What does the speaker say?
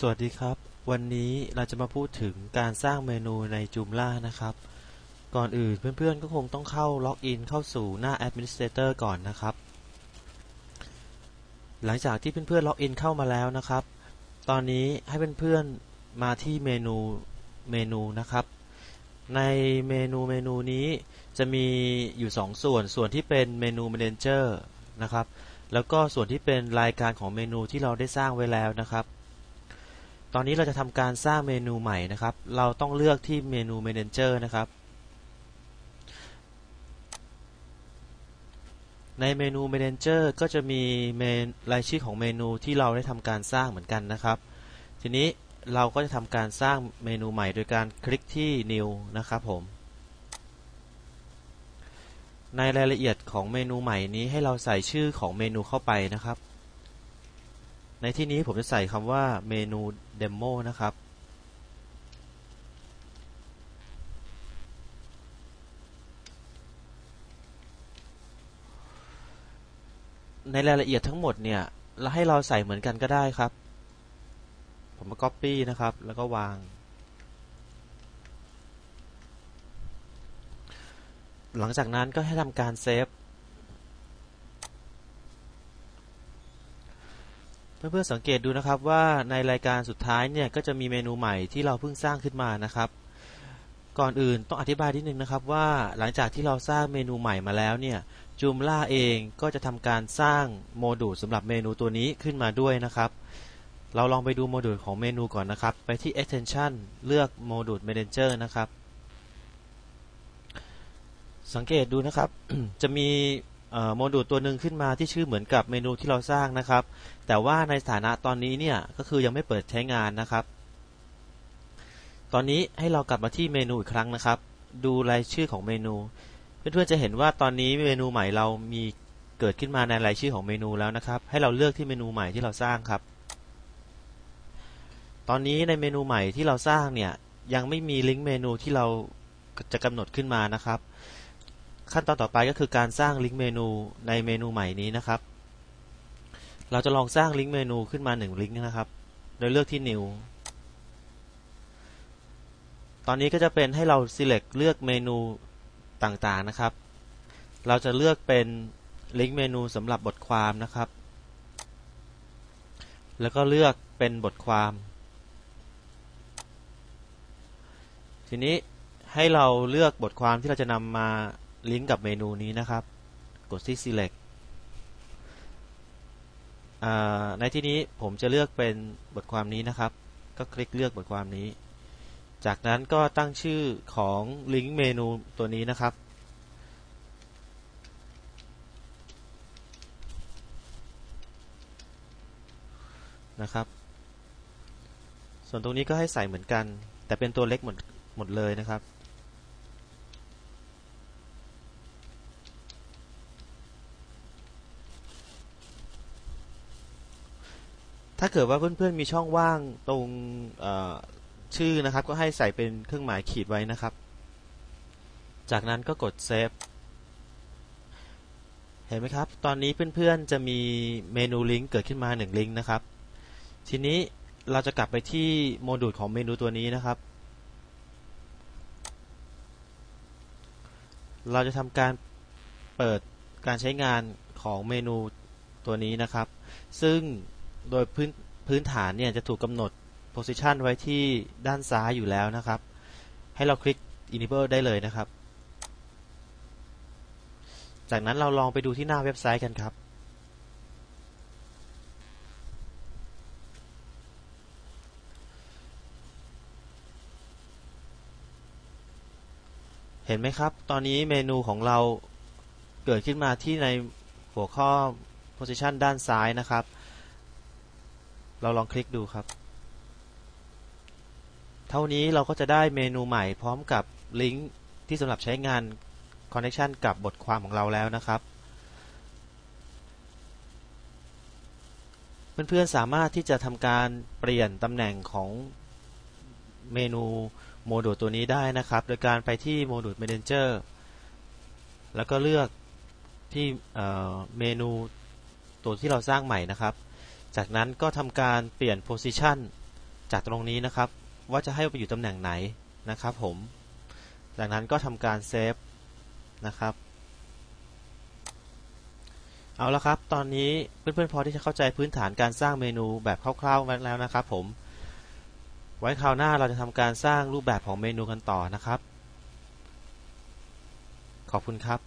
สวัสดีครับ วันนี้เราจะมาพูดถึงการสร้างเมนูใน Joomla นะครับ ก่อนอื่นเพื่อนๆ ก็คงต้องเข้าล็อกอินเข้าสู่หน้า Administrator ก่อนนะครับ หลังจากที่เพื่อนๆล็อกอินเข้ามาแล้วนะครับ ตอนนี้ให้เพื่อนๆมาที่เมนูเมนูนะครับ ในเมนูเมนูนี้จะมีอยู่ 2 ส่วน ส่วนที่เป็นเมนู Manager นะครับ แล้วก็ส่วนที่เป็นรายการของเมนูที่เราได้สร้างไว้แล้วนะครับ ตอนนี้เราจะทำการสร้างเมนูใหม่นะครับ เราต้องเลือกที่เมนู Manager นะครับ ในเมนู Manager ก็จะมีเมนรายชื่อของเมนูที่เราได้ทำการสร้างเหมือนกันนะครับ ทีนี้เราก็จะทำการสร้างเมนูใหม่โดยการคลิกที่ New นะครับผม ในรายละเอียดของเมนูใหม่นี้ให้เราใส่ชื่อของเมนูเข้าไปนะครับ ในที่นี้ผมจะใส่คำว่าเมนูเดโมนะครับ ในรายละเอียดทั้งหมดเนี่ยเราให้เราใส่เหมือนกันก็ได้ครับ ผมมา Copy นะครับ แล้วก็วาง หลังจากนั้นก็ให้ทำการเซฟ เพื่อนๆสังเกตดูนะครับว่าในรายการสุดท้ายเนี่ยก็จะมีเมนูใหม่ที่เราเพิ่งสร้างขึ้นมานะครับ ก่อนอื่นต้องอธิบายนิดนึงนะครับว่าหลังจากที่เราสร้างเมนูใหม่มาแล้วเนี่ย Joomla เองก็จะทำการสร้างโมดูลสำหรับเมนูตัวนี้ขึ้นมาด้วยนะครับ เราลองไปดูโมดูลของเมนูก่อนนะครับ ไปที่ extension เลือกโมดูล manager นะครับ สังเกตดูนะครับจะมี โมดูลตัวหนึ่งขึ้นมาที่ชื่อเหมือนกับเมนูที่เราสร้างนะครับ แต่ว่าในสถานะตอนนี้เนี่ยก็คือยังไม่เปิดใช้งานนะครับ ตอนนี้ให้เรากลับมาที่เมนูอีกครั้งนะครับ ดูรายชื่อของเมนู เพื่อนๆจะเห็นว่าตอนนี้เมนูใหม่เรามีเกิดขึ้นมาในรายชื่อของเมนูแล้วนะครับ ให้เราเลือกที่เมนูใหม่ที่เราสร้างครับ ตอนนี้ในเมนูใหม่ที่เราสร้างเนี่ยยังไม่มีลิงก์เมนูที่เราจะกำหนดขึ้นมานะครับ ขั้นตอนต่อไปก็คือการสร้างลิงก์เมนูในเมนูใหม่นี้นะครับ เราจะลองสร้างลิงก์เมนูขึ้นมา1ลิงก์นะครับ โดยเลือกที่ new ตอนนี้ก็จะเป็นให้เรา select เลือกเมนูต่างๆนะครับ เราจะเลือกเป็นลิงก์เมนูสำหรับบทความนะครับ แล้วก็เลือกเป็นบทความ ทีนี้ให้เราเลือกบทความที่เราจะนำมา ลิงก์กับเมนูนี้นะครับ กดที่ select ในที่นี้ผมจะเลือกเป็นบทความนี้นะครับ ก็คลิกเลือกบทความนี้ จากนั้นก็ตั้งชื่อของลิงก์เมนูตัวนี้นะครับ นะครับ ส่วนตรงนี้ก็ให้ใส่เหมือนกัน แต่เป็นตัวเล็กหมดหมดเลยนะครับาเกิดว่าเพื่อนๆมีช่องว่างตรงชื่อนะครับ ก็ให้ใส่เป็นเครื่องหมายขีดไว้นะครับ จากนั้นก็กดเซฟเห็นไหมครับ ตอนนี้เพื่อนๆจะมีเมนูลิงก์เกิดขึ้นมา 1 ลิงก์นะครับ ทีนี้เราจะกลับไปที่โมดูลของเมนูตัวนี้นะครับ เราจะทำการเปิดการใช้งานของเมนูตัวนี้นะครับ ซึ่ง โดยพื้นพื้นฐานเนี่ยจะถูกกำหนด position ไว้ที่ด้านซ้ายอยู่แล้วนะครับ ให้เราคลิก enable ได้เลยนะครับ จากนั้นเราลองไปดูที่หน้าเว็บไซต์กันครับ เห็นไหมครับ ตอนนี้เมนูของเราเกิดขึ้นมาที่ในหัวข้อ position ด้านซ้ายนะครับ เราลองคลิกดูครับ เท่านี้เราก็จะได้เมนูใหม่พร้อมกับลิงก์ที่สำหรับใช้งาน connection กับบทความของเราแล้วนะครับ เพื่อนๆสามารถที่จะทำการเปลี่ยนตำแหน่งของเมนูโมดูลตัวนี้ได้นะครับ โดยการไปที่โมดูล Manager แล้วก็เลือกที่เมนูตัวที่เราสร้างใหม่นะครับ จากนั้นก็ทำการเปลี่ยน position จากตรงนี้นะครับ ว่าจะให้ไปอยู่ตำแหน่งไหนนะครับผม จากนั้นก็ทำการเซฟนะครับ เอาละครับ ตอนนี้เพื่อนๆพอที่จะเข้าใจพื้นฐานการสร้างเมนูแบบคร่าวๆแล้วนะครับผม ไว้คราวหน้าเราจะทำการสร้างรูปแบบของเมนูกันต่อนะครับ ขอบคุณครับ